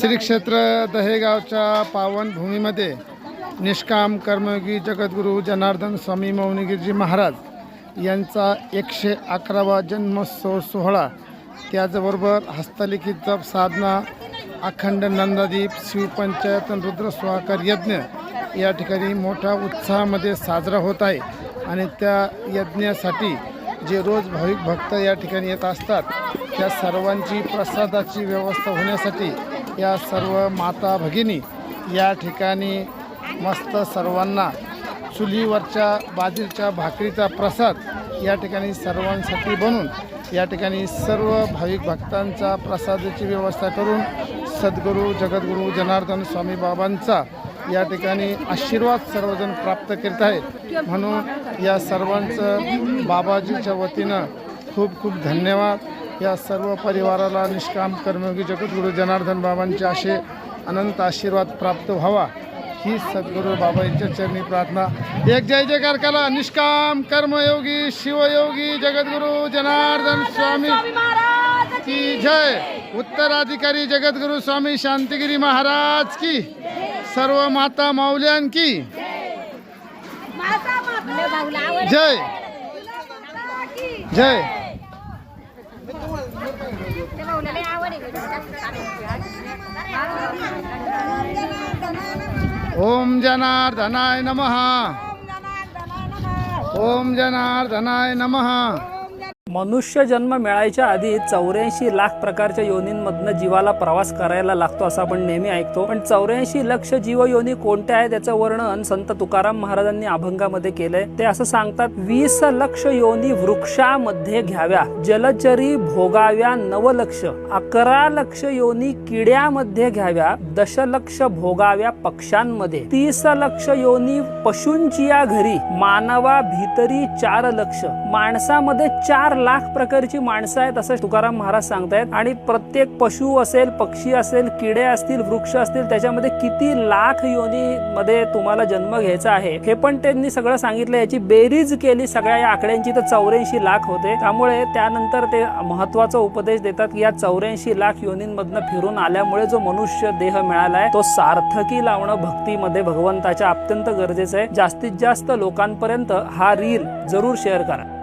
श्री क्षेत्र दहेगावच्या पावनभूमीमध्ये निष्काम कर्मयोगी जगद्गुरू जनार्दन स्वामी मौनिगिरीजी महाराज यांचा एकशे अकरावा जन्मोत्सव सोहळा त्याचबरोबर हस्तलिखित जप साधना अखंड नंदादीप शिवपंचायत रुद्र स्वाकर यज्ञ या ठिकाणी मोठ्या उत्साहामध्ये साजरा होत आहे. आणि त्या यज्ञासाठी जे रोज भाविक भक्त या ठिकाणी येत असतात त्या सर्वांची प्रसादाची व्यवस्था होण्यासाठी या सर्व माता भगिनी या ठिकाणी मस्त सर्वांना चुलीवरच्या बाजरीच्या भाकरीचा प्रसाद या ठिकाणी सर्वांसाठी बनवून या ठिकाणी सर्व भाविक भक्तांचा प्रसादाची व्यवस्था करून सद्गुरू जगद्गुरू जनार्दन स्वामी बाबांचा या ठिकाणी आशीर्वाद सर्वजण प्राप्त करीत आहेत. म्हणून या सर्वांचं बाबाजीच्या वतीनं खूप खूप धन्यवाद. या सर्व परिवाराला निष्काम कर्मयोगी जगद्गुरू जनार्दन बाबांचे असे अनंत आशीर्वाद प्राप्त व्हावा. ही सद्गुरू बाबा यांच्या चरणी प्रार्थना. एक जय जयकार करा निष्काम कर्मयोगी शिवयोगी जगद्गुरू जनार्दन स्वामी. की जय. उत्तराधिकारी जगद्गुरू स्वामी शांतिगिरी महाराज की. सर्व माता माऊल्यान की. जय. जय. ओम जनार्दनाय नमः। ओम जनार्दनाय नमः। मनुष्य जन्म मिळायच्या आधी चौऱ्याऐंशी लाख प्रकारच्या योनींमधनं जीवाला प्रवास करायला लागतो असं आपण नेहमी ऐकतो. पण चौऱ्याऐंशी लक्ष जीव योनी कोणत्या आहेत याचं वर्णन संत तुकाराम महाराजांनी अभंगामध्ये केलंय. ते असं सांगतात वीस लक्ष योनी वृक्षामध्ये घ्याव्या जलचरी भोगाव्या नवलक्ष अकरा लक्ष योनी किड्यामध्ये घ्याव्या दशलक्ष भोगाव्या पक्ष्यांमध्ये तीस लक्ष योनी पशूंची या घरी मानवा भीतरी चार लक्ष माणसामध्ये चार लाख प्रकारची माणसं आहेत असं तुकाराम महाराज सांगतायत. आणि प्रत्येक पशु असेल पक्षी असेल किडे असतील वृक्ष असतील त्याच्यामध्ये किती लाख योनी मध्ये तुम्हाला जन्म घ्यायचा आहे हे पण त्यांनी सगळं सांगितलं. याची बेरीज केली सगळ्या या आकड्यांची तर चौऱ्याऐंशी लाख होते. त्यामुळे त्यानंतर ते महत्त्वाचा उपदेश देतात की या चौऱ्याऐंशी लाख योनींमधनं फिरून आल्यामुळे जो मनुष्य देह मिळालाय तो सार्थकी लावणं भक्तीमध्ये भगवंताच्या अत्यंत गरजेचं आहे. जास्तीत जास्त लोकांपर्यंत हा रील जरूर शेअर करा.